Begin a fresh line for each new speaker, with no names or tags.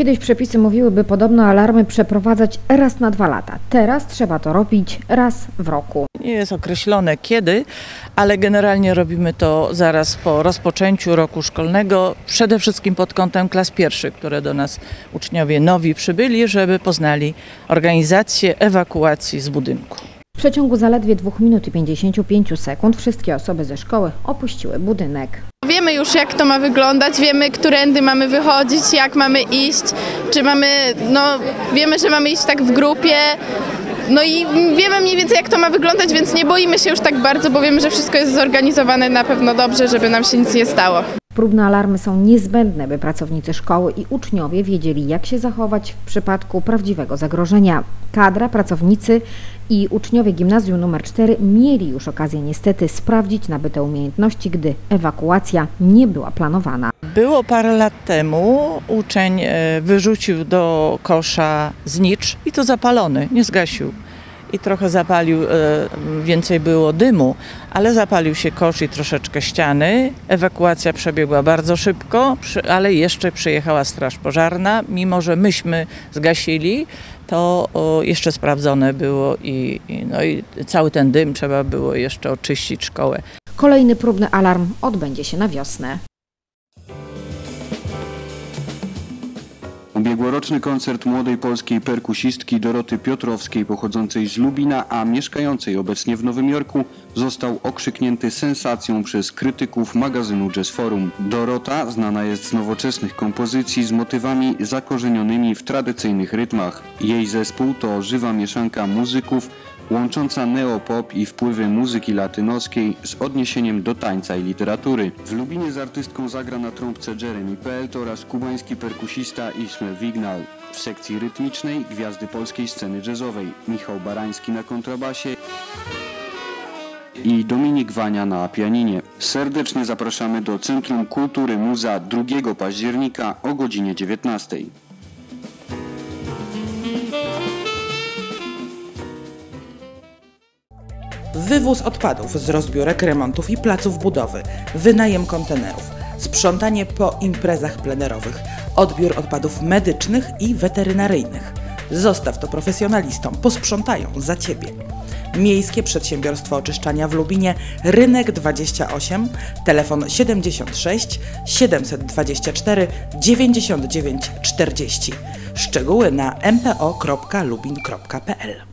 Kiedyś przepisy mówiły, by podobno alarmy przeprowadzać raz na dwa lata. Teraz trzeba to robić raz w roku.
Nie jest określone kiedy, ale generalnie robimy to zaraz po rozpoczęciu roku szkolnego, przede wszystkim pod kątem klas pierwszych, które do nas uczniowie nowi przybyli, żeby poznali organizację ewakuacji z budynku.
W przeciągu zaledwie 2 minut i 55 sekund wszystkie osoby ze szkoły opuściły budynek.
Wiemy już jak to ma wyglądać, wiemy którędy mamy wychodzić, jak mamy iść, czy mamy, no wiemy, że mamy iść tak w grupie, no i wiemy mniej więcej jak to ma wyglądać, więc nie boimy się już tak bardzo, bo wiemy, że wszystko jest zorganizowane na pewno dobrze, żeby nam się nic nie stało.
Próbne alarmy są niezbędne, by pracownicy szkoły i uczniowie wiedzieli, jak się zachować w przypadku prawdziwego zagrożenia. Kadra, pracownicy i uczniowie gimnazjum nr 4 mieli już okazję niestety sprawdzić nabyte umiejętności, gdy ewakuacja nie była planowana.
Było parę lat temu, uczeń e, wyrzucił do kosza znicz i to zapalony, nie zgasił. I trochę zapalił, e, więcej było dymu, ale zapalił się kosz i troszeczkę ściany. Ewakuacja przebiegła bardzo szybko, ale jeszcze przyjechała straż pożarna. Mimo, że myśmy zgasili, to jeszcze sprawdzone było i, no i cały ten dym trzeba było jeszcze oczyścić szkołę.
Kolejny próbny alarm odbędzie się na wiosnę.
Ubiegłoroczny koncert młodej polskiej perkusistki Doroty Piotrowskiej pochodzącej z Lubina, a mieszkającej obecnie w Nowym Jorku został okrzyknięty sensacją przez krytyków magazynu Jazz Forum. Dorota znana jest z nowoczesnych kompozycji z motywami zakorzenionymi w tradycyjnych rytmach. Jej zespół to żywa mieszanka muzyków łącząca neopop i wpływy muzyki latynoskiej z odniesieniem do tańca i literatury. W Lubinie z artystką zagra na trąbce Jeremy Pelt oraz kubański perkusista Ismael Wignal. W sekcji rytmicznej gwiazdy polskiej sceny jazzowej Michał Barański na kontrabasie i Dominik Wania na pianinie. Serdecznie zapraszamy do Centrum Kultury Muza 2 października o godzinie 19.
Wywóz odpadów z rozbiórek, remontów i placów budowy, wynajem kontenerów, sprzątanie po imprezach plenerowych, odbiór odpadów medycznych i weterynaryjnych. Zostaw to profesjonalistom, posprzątają za Ciebie. Miejskie Przedsiębiorstwo Oczyszczania w Lubinie, Rynek 28, telefon 76 724 99 40. Szczegóły na mpo.lubin.pl